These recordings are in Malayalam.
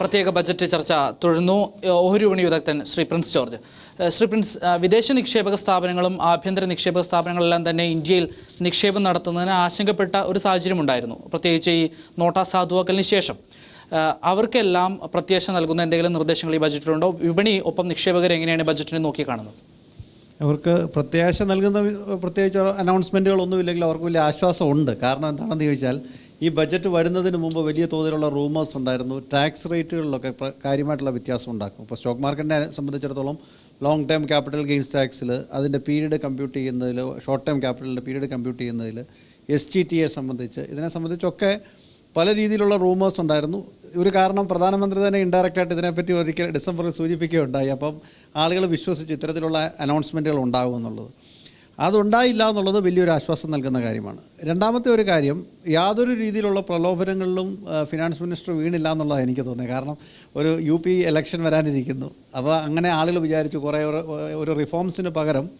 പ്രത്യേക ബജറ്റ് ചർച്ച തുടരുന്നു. ഓഹരി വിപണി വിദഗ്ധൻ ശ്രീ പ്രിൻസ് ജോർജ്. ശ്രീ പ്രിൻസ് വിദേശ നിക്ഷേപക സ്ഥാപനങ്ങളും ആഭ്യന്തര നിക്ഷേപക സ്ഥാപനങ്ങളെല്ലാം തന്നെ ഇന്ത്യയിൽ നിക്ഷേപം നടത്തുന്നതിന് ആശങ്കപ്പെട്ട ഒരു സാഹചര്യം ഉണ്ടായിരുന്നു. പ്രത്യേകിച്ച് ഈ നോട്ടാ സാധുവാക്കലിന് ശേഷം. അവർക്കെല്ലാം പ്രത്യാശ നൽകുന്ന എന്തെങ്കിലും നിർദ്ദേശങ്ങൾ ഈ ബജറ്റിലുണ്ടോ? വിപണി ഒപ്പം നിക്ഷേപകർ എങ്ങനെയാണ് ബജറ്റിനെ നോക്കി കാണുന്നത്? അവർക്ക് പ്രത്യാശ നൽകുന്ന പ്രത്യേകിച്ച് അനൗൺസ്മെന്റുകളൊന്നും ഇല്ലെങ്കിൽ അവർക്ക് വലിയ ആശ്വാസമുണ്ട്. കാരണം എന്താണെന്ന് ചോദിച്ചാൽ ഈ ബജറ്റ് വരുന്നതിന് മുമ്പ് വലിയ തോതിലുള്ള റൂമേഴ്സ് ഉണ്ടായിരുന്നു. ടാക്സ് റേറ്റുകളിലൊക്കെ കാര്യമായിട്ടുള്ള വ്യത്യാസം ഉണ്ടാക്കും. ഇപ്പോൾ സ്റ്റോക്ക് മാർക്കറ്റിനെ സംബന്ധിച്ചിടത്തോളം ലോങ് ടേം ക്യാപിറ്റൽ ഗെയിൻസ് ടാക്സിൽ അതിന്റെ പീരീഡ് കമ്പ്യൂട്ട് ചെയ്യുന്നതിൽ ഷോർട്ട് ടേം ക്യാപിറ്റലിന്റെ പീരീഡ് കമ്പ്യൂട്ട് ചെയ്യുന്നതിൽ എസ് ടി ടിയെ സംബന്ധിച്ച് ഇതിനെ സംബന്ധിച്ചൊക്കെ പല രീതിയിലുള്ള റൂമേഴ്സ് ഉണ്ടായിരുന്നു. ഒരു കാരണം പ്രധാനമന്ത്രി തന്നെ ഇൻഡയറക്റ്റായിട്ട് ഇതിനെപ്പറ്റി ഒരിക്കൽ ഡിസംബറിൽ സൂചിപ്പിക്കുകയുണ്ടായി. അപ്പം ആളുകൾ വിശ്വസിച്ച് ഇത്തരത്തിലുള്ള അനൗൺസ്മെന്റുകൾ ഉണ്ടാകും എന്നുള്ളത്. അതുണ്ടായില്ല എന്നുള്ളത് വലിയൊരു ആശ്വാസം നൽകുന്ന കാര്യമാണ്. രണ്ടാമത്തെ ഒരു കാര്യം യാതൊരു രീതിയിലുള്ള പ്രലോഭനങ്ങളിലും ഫിനാൻസ് മിനിസ്റ്റർ വീണില്ല എന്നുള്ളതാണ് എനിക്ക് തോന്നിയത് കാരണം ഒരു യു പി ഇലക്ഷൻ വരാനിരിക്കുന്നു. അപ്പോൾ അങ്ങനെ ആളുകൾ വിചാരിച്ചു കുറേ ഒരു- റിഫോംസിന് പകരം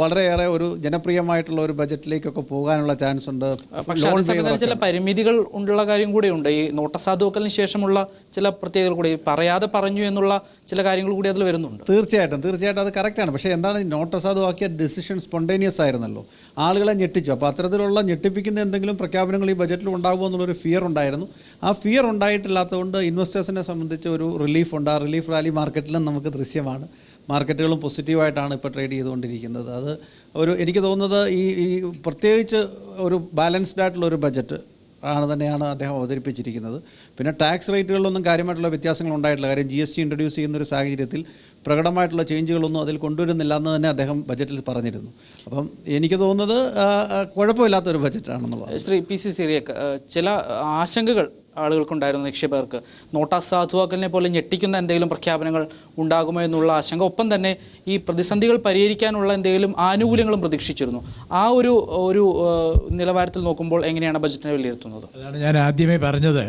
വളരെയേറെ ഒരു ജനപ്രിയമായിട്ടുള്ള ഒരു ബജറ്റിലേക്കൊക്കെ പോകാനുള്ള ചാൻസ് ഉണ്ട്. പക്ഷേ ചില പരിമിതികൾ ഉള്ള കാര്യം കൂടിയുണ്ട് ഈ നോട്ടസാധുവക്കലിന് ശേഷമുള്ള ചില പ്രത്യേകതകൾ കൂടി പറയാതെ പറഞ്ഞു എന്നുള്ള ചില കാര്യങ്ങൾ കൂടി അതിൽ വരുന്നുണ്ട്. തീർച്ചയായിട്ടും തീർച്ചയായിട്ടും അത് കറക്റ്റാണ് പക്ഷേ എന്താണ് നോട്ടസാധുവാക്കിയ ഡിസിഷൻ സ്പോണ്ടേനിയസ് ആയിരുന്നല്ലോ. ആളുകളെ ഞെട്ടിച്ചു. അപ്പോൾ അത്തരത്തിലുള്ള ഞെട്ടിപ്പിക്കുന്ന എന്തെങ്കിലും പ്രഖ്യാപനങ്ങൾ ഈ ബജറ്റിൽ ഉണ്ടാകുമോ എന്നുള്ളൊരു ഫിയർ ഉണ്ടായിരുന്നു. ആ ഫിയർ ഉണ്ടായിട്ടില്ലാത്തതുകൊണ്ട് ഇൻവെസ്റ്റേഴ്സിനെ സംബന്ധിച്ച് ഒരു റിലീഫ് ഉണ്ട്. ആ റിലീഫ് റാലി മാർക്കറ്റിലും നമുക്ക് ദൃശ്യമാണ്. മാർക്കറ്റുകളും പോസിറ്റീവായിട്ടാണ് ഇപ്പോൾ ട്രേഡ് ചെയ്തുകൊണ്ടിരിക്കുന്നത്. അത് ഒരു എനിക്ക് തോന്നുന്നത് ഈ ഈ പ്രത്യേകിച്ച് ഒരു ബാലൻസ്ഡ് ആയിട്ടുള്ള ഒരു ബജറ്റ് ആണ് തന്നെയാണ് അദ്ദേഹം അവതരിപ്പിച്ചിരിക്കുന്നത്. പിന്നെ ടാക്സ് റേറ്റുകളിലൊന്നും കാര്യമായിട്ടുള്ള വ്യത്യാസങ്ങൾ ഉണ്ടായിട്ടില്ല. കാര്യം ജി എസ് ടി ഇൻട്രൊഡ്യൂസ് ചെയ്യുന്ന ഒരു സാഹചര്യത്തിൽ പ്രകടമായിട്ടുള്ള ചേഞ്ചുകളൊന്നും അതിൽ കൊണ്ടുവരുന്നില്ല എന്ന് തന്നെ അദ്ദേഹം ബജറ്റിൽ പറഞ്ഞിരുന്നു. അപ്പം എനിക്ക് തോന്നുന്നത് കുഴപ്പമില്ലാത്തൊരു ബജറ്റാണെന്നുള്ളത് ശ്രീ പി സി സിറിയക്ക് ചില ആശങ്കകൾ ആളുകൾക്കുണ്ടായിരുന്നു നിക്ഷേപകർക്ക്. നോട്ടാ സാധുവാക്കലിനെ പോലെ ഞെട്ടിക്കുന്ന എന്തെങ്കിലും പ്രഖ്യാപനങ്ങൾ ഉണ്ടാകുമോ എന്നുള്ള ആശങ്ക ഒപ്പം തന്നെ ഈ പ്രതിസന്ധികൾ പരിഹരിക്കാനുള്ള എന്തെങ്കിലും ആനുകൂല്യങ്ങളും പ്രതീക്ഷിച്ചിരുന്നു. ആ ഒരു ഒരു നിലവാരത്തിൽ നോക്കുമ്പോൾ എങ്ങനെയാണ് ബജറ്റിനെ വിലയിരുത്തുന്നത്? അതാണ് ഞാൻ ആദ്യമേ പറഞ്ഞത്.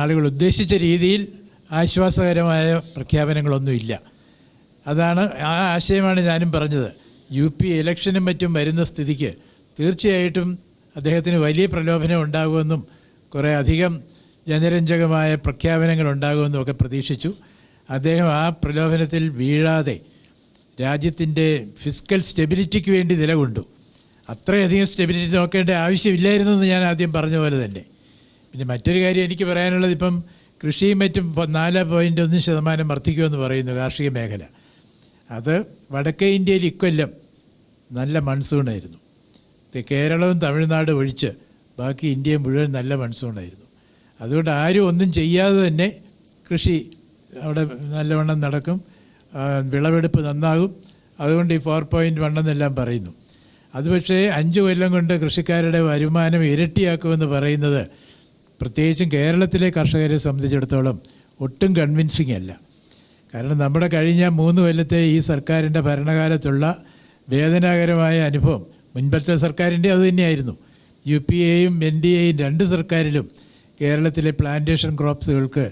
ആളുകൾ ഉദ്ദേശിച്ച രീതിയിൽ ആശ്വാസകരമായ പ്രഖ്യാപനങ്ങളൊന്നുമില്ല. അതാണ് ആ ആശയമാണ് ഞാനും പറഞ്ഞത്. യു പി ഇലക്ഷനും മറ്റും വരുന്ന സ്ഥിതിക്ക് തീർച്ചയായിട്ടും അദ്ദേഹത്തിന് വലിയ പ്രലോഭനം ഉണ്ടാകുമെന്നും കുറേ അധികം ജനരഞ്ജകമായ പ്രഖ്യാപനങ്ങൾ ഉണ്ടാകുമെന്നും ഒക്കെ പ്രതീക്ഷിച്ചു. അദ്ദേഹം ആ പ്രലോഭനത്തിൽ വീഴാതെ രാജ്യത്തിന്റെ ഫിസിക്കൽ സ്റ്റെബിലിറ്റിക്ക് വേണ്ടി നിലകൊണ്ടു. അത്രയധികം സ്റ്റെബിലിറ്റി നോക്കേണ്ട ആവശ്യമില്ലായിരുന്നു എന്ന് ഞാൻ ആദ്യം പറഞ്ഞ പോലെ തന്നെ. പിന്നെ മറ്റൊരു കാര്യം എനിക്ക് പറയാനുള്ളത് ഇപ്പം കൃഷിയും മറ്റും നാല് പോയിന്റ് ഒന്ന് ശതമാനം വർദ്ധിക്കുമെന്ന് പറയുന്നു കാർഷിക മേഖല. അത് വടക്കേ ഇന്ത്യയിൽ ഇക്കൊല്ലം നല്ല മൺസൂണായിരുന്നു. കേരളവും തമിഴ്നാടും ഒഴിച്ച് ബാക്കി ഇന്ത്യ മുഴുവൻ നല്ല മൺസൂണായിരുന്നു. അതുകൊണ്ട് ആരും ഒന്നും ചെയ്യാതെ തന്നെ കൃഷി അവിടെ നല്ലവണ്ണം നടക്കും. വിളവെടുപ്പ് നന്നാകും. അതുകൊണ്ട് ഈ ഫോർ പോയിന്റ് വൺ എന്നെല്ലാം പറയുന്നു. അത് പക്ഷേ അഞ്ച് കൊല്ലം കൊണ്ട് കൃഷിക്കാരുടെ വരുമാനം ഇരട്ടിയാക്കുമെന്ന് പറയുന്നത് പ്രത്യേകിച്ചും കേരളത്തിലെ കർഷകരെ സംബന്ധിച്ചിടത്തോളം ഒട്ടും കൺവിൻസിങ് അല്ല. കാരണം നമ്മുടെ കഴിഞ്ഞ മൂന്ന് കൊല്ലത്തെ ഈ സർക്കാരിന്റെ ഭരണകാലത്തുള്ള വേദനാകരമായ അനുഭവം മുൻപത്തെ സർക്കാരിന്റെ അതുതന്നെയായിരുന്നു യു പി എയും എൻ ഡി എയും രണ്ട് സർക്കാരിലും കേരളത്തിലെ പ്ലാന്റേഷൻ ക്രോപ്സുകൾക്ക്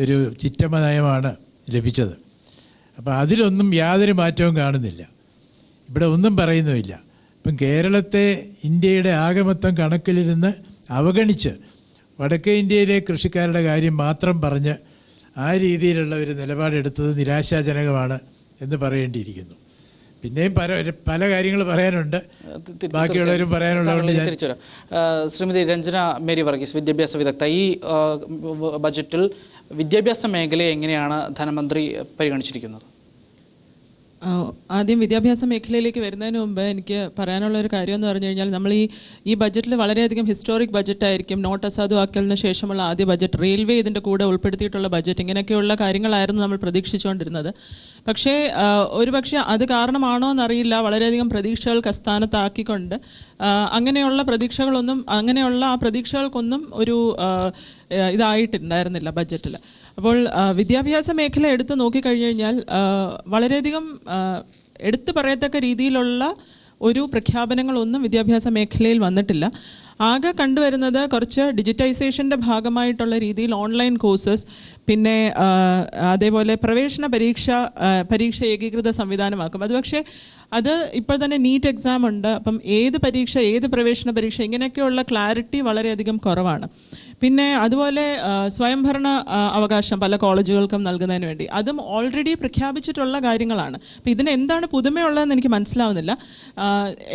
ഒരു ചിറ്റമ നയമാണ് ലഭിച്ചത്. അപ്പോൾ അതിലൊന്നും യാതൊരു മാറ്റവും കാണുന്നില്ല. ഇവിടെ ഒന്നും പറയുന്നുമില്ല. ഇപ്പം കേരളത്തെ ഇന്ത്യയുടെ ആകമൊത്തം കണക്കിലിരുന്ന് അവഗണിച്ച് വടക്കേ ഇന്ത്യയിലെ കൃഷിക്കാരുടെ കാര്യം മാത്രം പറഞ്ഞ് ആ രീതിയിലുള്ള ഒരു നിലപാടെടുത്തത് നിരാശാജനകമാണ് എന്ന് പറയേണ്ടിയിരിക്കുന്നു. പിന്നെയും പല പല കാര്യങ്ങൾ പറയാനുണ്ട്. ബാക്കിയുള്ളവരും പറയാനുള്ളതുകൊണ്ട് ഞാൻ തിരിച്ചുവരാം ശ്രീമതി രഞ്ജന മേരി വർഗീസ് വിദ്യാഭ്യാസ വിദഗ്ധ. ഈ ബജറ്റിൽ വിദ്യാഭ്യാസ മേഖലയെ എങ്ങനെയാണ് ധനമന്ത്രി പരിഗണിച്ചിരിക്കുന്നത്? ആദ്യം വിദ്യാഭ്യാസ മേഖലയിലേക്ക് വരുന്നതിന് മുമ്പ് എനിക്ക് പറയാനുള്ള ഒരു കാര്യം എന്ന് പറഞ്ഞു കഴിഞ്ഞാൽ നമ്മൾ ഈ ഈ ബജറ്റിൽ വളരെയധികം ഹിസ്റ്റോറിക് ബജറ്റായിരിക്കും നോട്ട് അസാധുവാക്കലിന് ശേഷമുള്ള ആദ്യ ബജറ്റ് റെയിൽവേ ഇതിന്റെ കൂടെ ഉൾപ്പെടുത്തിയിട്ടുള്ള ബജറ്റ് ഇങ്ങനെയൊക്കെയുള്ള കാര്യങ്ങളായിരുന്നു നമ്മൾ പ്രതീക്ഷിച്ചുകൊണ്ടിരുന്നത്. പക്ഷേ ഒരു ഒരുപക്ഷെ അത് കാരണമാണോ എന്നറിയില്ല. വളരെയധികം പ്രതീക്ഷകൾ കസ്ഥാനത്താക്കിക്കൊണ്ട് ആ, അങ്ങനെയുള്ള പ്രതീക്ഷകളൊന്നും അങ്ങനെയുള്ള ആ പ്രതീക്ഷകൾക്കൊന്നും ഒരു ഇതായിട്ടുണ്ടായിരുന്നില്ല ബജറ്റിൽ അപ്പോൾ വിദ്യാഭ്യാസ മേഖല എടുത്തു നോക്കിക്കഴിഞ്ഞു കഴിഞ്ഞാൽ വളരെയധികം എടുത്തു പറയത്തക്ക രീതിയിലുള്ള ഒരു പ്രഖ്യാപനങ്ങളൊന്നും വിദ്യാഭ്യാസ മേഖലയിൽ വന്നിട്ടില്ല. ആകെ കണ്ടുവരുന്നത് കുറച്ച് ഡിജിറ്റൈസേഷന്റെ ഭാഗമായിട്ടുള്ള രീതിയിൽ ഓൺലൈൻ കോഴ്സസ് പിന്നെ അതേപോലെ പ്രവേശന പരീക്ഷ പരീക്ഷ ഏകീകൃത സംവിധാനമാക്കും. അത് പക്ഷേ അത് ഇപ്പോൾ തന്നെ നീറ്റ് എക്സാം ഉണ്ട്. അപ്പം ഏത് പരീക്ഷ ഏത് പ്രവേശന പരീക്ഷ ഇങ്ങനെയൊക്കെയുള്ള ക്ലാരിറ്റി വളരെയധികം കുറവാണ്. പിന്നെ അതുപോലെ സ്വയംഭരണ അവകാശം പല കോളേജുകൾക്കും നൽകുന്നതിന് വേണ്ടി. അതും ഓൾറെഡി പ്രഖ്യാപിച്ചിട്ടുള്ള കാര്യങ്ങളാണ്. അപ്പോൾ ഇതിന് എന്താണ് പുതുമയുള്ളതെന്ന് എനിക്ക് മനസ്സിലാവുന്നില്ല.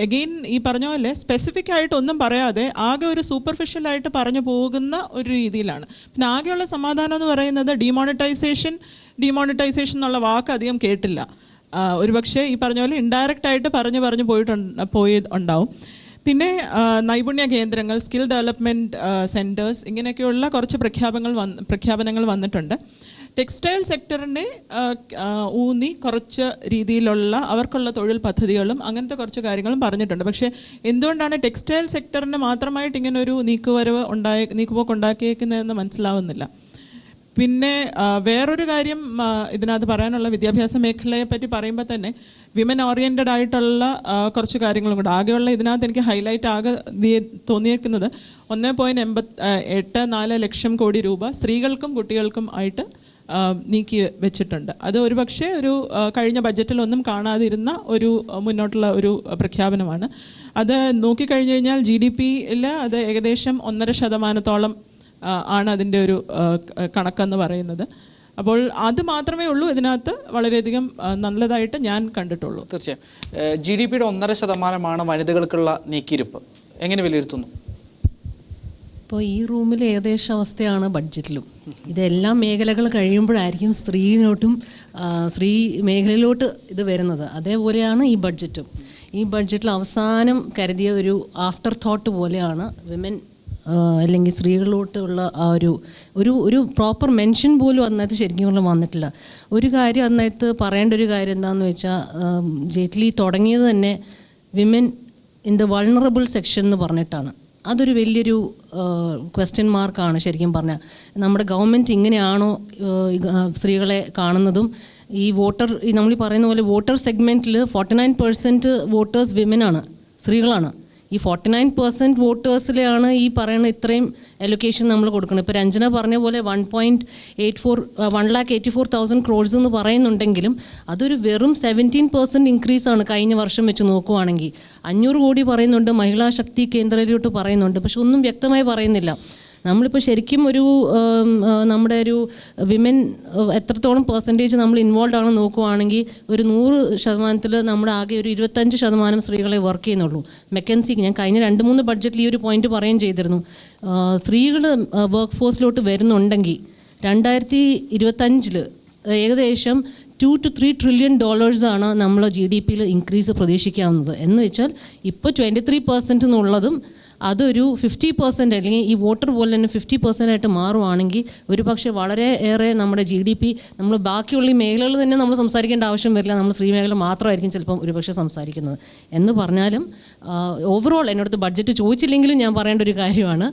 എഗെയിൻ ഈ പറഞ്ഞ പോലെ സ്പെസിഫിക് ആയിട്ട് ഒന്നും പറയാതെ ആകെ ഒരു സൂപ്പർഫിഷ്യൽ ആയിട്ട് പറഞ്ഞു പോകുന്ന ഒരു രീതിയിലാണ്. പിന്നെ ആകെയുള്ള സമാധാനം എന്ന് പറയുന്നത് ഡിമോണിറ്റൈസേഷൻ ഡിമോണിറ്റൈസേഷൻ എന്നുള്ള വാക്ക് അധികം കേട്ടില്ല. ഒരുപക്ഷെ ഈ പറഞ്ഞ പോലെ ഇൻഡയറക്റ്റ് ആയിട്ട് പറഞ്ഞു പറഞ്ഞു പോയിട്ടുണ്ട് പോയി ഉണ്ടാവും. പിന്നെ നൈപുണ്യ കേന്ദ്രങ്ങൾ സ്കിൽ ഡെവലപ്മെന്റ് സെന്റേഴ്സ് ഇങ്ങനെയൊക്കെയുള്ള കുറച്ച് പ്രഖ്യാപനങ്ങൾ വന്ന് പ്രഖ്യാപനങ്ങൾ വന്നിട്ടുണ്ട്. ടെക്സ്റ്റൈൽ സെക്ടറിനെ ഊന്നി കുറച്ച് രീതിയിലുള്ള അവർക്കുള്ള തൊഴിൽ പദ്ധതികളും അങ്ങനത്തെ കുറച്ച് കാര്യങ്ങളും പറഞ്ഞിട്ടുണ്ട്. പക്ഷേ എന്തുകൊണ്ടാണ് ടെക്സ്റ്റൈൽ സെക്ടറിന് മാത്രമായിട്ട് ഇങ്ങനെ ഒരു നീക്കുവരവ് ഉണ്ടായ നീക്കുപോക്ക് ഉണ്ടാക്കിയേക്കുന്നതെന്ന് മനസ്സിലാവുന്നില്ല. പിന്നെ വേറൊരു കാര്യം ഇതിനകത്ത് പറയാനുള്ള വിദ്യാഭ്യാസ മേഖലയെ പറ്റി പറയുമ്പോൾ തന്നെ വിമൻ ഓറിയന്റഡ് ആയിട്ടുള്ള കുറച്ച് കാര്യങ്ങളും കൂടെ. ആകെയുള്ള ഇതിനകത്ത് എനിക്ക് ഹൈലൈറ്റ് ആകെ തോന്നിയേക്കുന്നത് ഒന്ന് പോയിന്റ് എൺപത്തി എട്ട് നാല് ലക്ഷം കോടി രൂപ സ്ത്രീകൾക്കും കുട്ടികൾക്കും ആയിട്ട് നീക്കി വെച്ചിട്ടുണ്ട്. അത് ഒരുപക്ഷെ ഒരു കഴിഞ്ഞ ബഡ്ജറ്റിലൊന്നും കാണാതിരുന്ന ഒരു മുന്നോട്ടുള്ള ഒരു പ്രഖ്യാപനമാണ്. അത് നോക്കിക്കഴിഞ്ഞ് കഴിഞ്ഞാൽ ജി ഡി പിയിൽ അത് ഏകദേശം ഒന്നര ശതമാനത്തോളം ആണ് അതിന്റെ ഒരു കണക്കെന്ന് പറയുന്നത്. അപ്പോൾ അത് മാത്രമേ ഉള്ളൂ ഇതിനകത്ത് വളരെയധികം നല്ലതായിട്ട് ഞാൻ കണ്ടിട്ടുള്ളൂ. തീർച്ചയായും. ജി ഡി പിയുടെ ഒന്നര ശതമാനമാണ് വനിതകൾക്കുള്ള നീക്കിയിരുപ്പ്. എങ്ങനെ വിലയിരുത്തുന്നു? ഇപ്പോൾ ഈ റൂമിൽ ഏകദേശം അവസ്ഥയാണ് ബഡ്ജറ്റിലും. ഇതെല്ലാം മേഖലകൾ കഴിയുമ്പോഴായിരിക്കും സ്ത്രീയിലോട്ടും സ്ത്രീ മേഖലയിലോട്ട് ഇത് വരുന്നത്. അതേപോലെയാണ് ഈ ബഡ്ജറ്റും. ഈ ബഡ്ജറ്റിൽ അവസാനം കരുതിയ ഒരു ആഫ്റ്റർ തോട്ട് പോലെയാണ് വിമൻ അല്ലെങ്കിൽ സ്ത്രീകളിലോട്ടുള്ള ആ ഒരു ഒരു ഒരു പ്രോപ്പർ മെൻഷൻ പോലും അന്നത്തെ ശരിക്കും വന്നിട്ടില്ല. ഒരു കാര്യം അന്നത്ത് പറയേണ്ട ഒരു കാര്യം എന്താണെന്ന് വെച്ചാൽ ജെയ്റ്റ്ലി തുടങ്ങിയത് തന്നെ women in the vulnerable section എന്ന് പറഞ്ഞിട്ടാണ്. അതൊരു വലിയൊരു ക്വസ്റ്റ്യൻ മാർക്കാണ് ശരിക്കും പറഞ്ഞാൽ നമ്മുടെ ഗവൺമെന്റ് ഇങ്ങനെയാണോ സ്ത്രീകളെ കാണുന്നതും ഈ വോട്ടർ നമ്മൾ ഈ പറയുന്ന പോലെ വോട്ടർ സെഗ്മെന്റിൽ ഫോർട്ടി നയൻ പെർസെന്റ് വോട്ടേഴ്സ് വിമനാണ് സ്ത്രീകളാണ്. ഈ ഫോർട്ടി നയൻ പെർസെന്റ് വോട്ടേഴ്സിലെയാണ് ഈ പറയുന്ന ഇത്രയും എലൊക്കേഷൻ നമ്മൾ കൊടുക്കുന്നത്. ഇപ്പോൾ രഞ്ജന പറഞ്ഞ പോലെ one point eight four one lakh eighty four thousand crores എന്ന് പറയുന്നുണ്ടെങ്കിലും അതൊരു വെറും സെവന്റീൻ പെർസെന്റ് ഇൻക്രീസ് ആണ് കഴിഞ്ഞ വർഷം വെച്ച് നോക്കുവാണെങ്കിൽ. അഞ്ഞൂറ് കോടി പറയുന്നുണ്ട് മഹിളാ ശക്തി കേന്ദ്രയിലോട്ട് പറയുന്നുണ്ട്. പക്ഷെ ഒന്നും വ്യക്തമായി പറയുന്നില്ല. നമ്മളിപ്പോൾ ശരിക്കും ഒരു നമ്മുടെ ഒരു വിമൻ എത്രത്തോളം പെർസെന്റേജ് നമ്മൾ ഇൻവോൾവ് ആണെന്ന് നോക്കുവാണെങ്കിൽ ഒരു നൂറ് ശതമാനത്തിൽ നമ്മുടെ ആകെ ഒരു ഇരുപത്തഞ്ച് ശതമാനം സ്ത്രീകളെ വർക്ക് ചെയ്യുന്നുള്ളൂ. മെക്കൻസിക്ക് ഞാൻ കഴിഞ്ഞ രണ്ട് മൂന്ന് ബഡ്ജറ്റിൽ ഈ ഒരു പോയിന്റ് പറയുകയും ചെയ്തിരുന്നു. സ്ത്രീകൾ വർക്ക് ഫോഴ്സിലോട്ട് വരുന്നുണ്ടെങ്കിൽ രണ്ടായിരത്തി ഇരുപത്തഞ്ചിൽ ഏകദേശം ടു ടു ത്രീ ട്രില്യൺ ഡോളേഴ്സാണ് നമ്മൾ ജി ഡി പിയിൽ ഇൻക്രീസ് പ്രതീക്ഷിക്കാവുന്നത്. എന്ന് വെച്ചാൽ ഇപ്പോൾ ട്വന്റി ത്രീ പെർസെന്റ് എന്നുള്ളതും അതൊരു ഫിഫ്റ്റി പെർസെന്റ് അല്ലെങ്കിൽ ഈ വോട്ടർ പോലെ തന്നെ ഫിഫ്റ്റി പെർസെന്റ് ആയിട്ട് മാറുവാണെങ്കിൽ ഒരു പക്ഷേ വളരെ ഏറെ നമ്മുടെ ജി ഡി പി നമ്മൾ ബാക്കിയുള്ള ഈ മേഖലകൾ തന്നെ നമ്മൾ സംസാരിക്കേണ്ട ആവശ്യം വരില്ല. നമ്മൾ സ്ത്രീ മേഖല മാത്രമായിരിക്കും ചിലപ്പം ഒരുപക്ഷെ സംസാരിക്കുന്നത്. എന്ന് പറഞ്ഞാലും ഓവറോൾ എന്നോടത്ത് ബഡ്ജറ്റ് ചോദിച്ചില്ലെങ്കിലും ഞാൻ പറയേണ്ട ഒരു കാര്യമാണ്.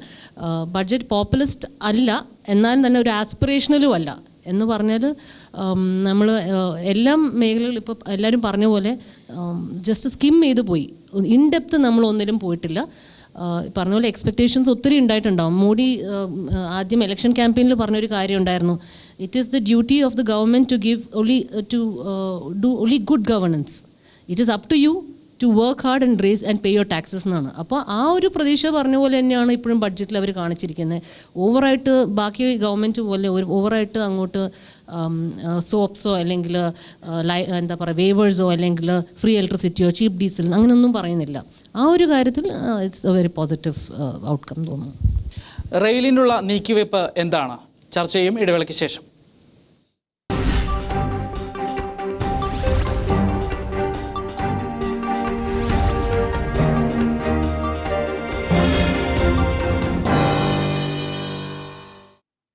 ബഡ്ജറ്റ് പോപ്പുലിസ്റ്റ് അല്ല എന്നാലും തന്നെ ഒരു ആസ്പിറേഷണലും അല്ല. എന്ന് പറഞ്ഞാൽ നമ്മൾ എല്ലാം മേഖലകളും ഇപ്പോൾ എല്ലാവരും പറഞ്ഞ പോലെ ജസ്റ്റ് സ്കിം ചെയ്ത് പോയി. ഇൻ ഡെപ്ത് നമ്മൾ ഒന്നിലും പോയിട്ടില്ല. പറഞ്ഞ പോലെ എക്സ്പെക്ടേഷൻസ് ഒത്തിരി ഉണ്ടായിട്ടുണ്ടാവും. മോഡി ആദ്യം ഇലക്ഷൻ ക്യാമ്പയിനിൽ പറഞ്ഞൊരു കാര്യം ഉണ്ടായിരുന്നു it is the duty of the government to give only to do only good governance it is up to you to work hard and raise and pay your taxes എന്നാണ്. അപ്പോൾ ആ ഒരു പ്രതീക്ഷ പറഞ്ഞ പോലെ തന്നെയാണ് ഇപ്പോഴും ബഡ്ജറ്റിൽ അവർ കാണിച്ചിരിക്കുന്നത്. ഓവറായിട്ട് ബാക്കി ഗവൺമെന്റ് പോലെ ഒരു ഓവറായിട്ട് അങ്ങോട്ട് സോപ്സോ അല്ലെങ്കിൽ എന്താ പറയുക വേവേഴ്സോ അല്ലെങ്കിൽ ഫ്രീ ഇലക്ട്രിസിറ്റിയോ ചീപ്പ് ഡീസൽ അങ്ങനെയൊന്നും പറയുന്നില്ല. ആ ഒരു കാര്യത്തിൽ it's a very positive outcome തോന്നുന്നു. റെയിലിനുള്ള നീക്കിവയ്പ്പ് എന്താണ്? ചർച്ചയും ഇടവേളയ്ക്ക് ശേഷം.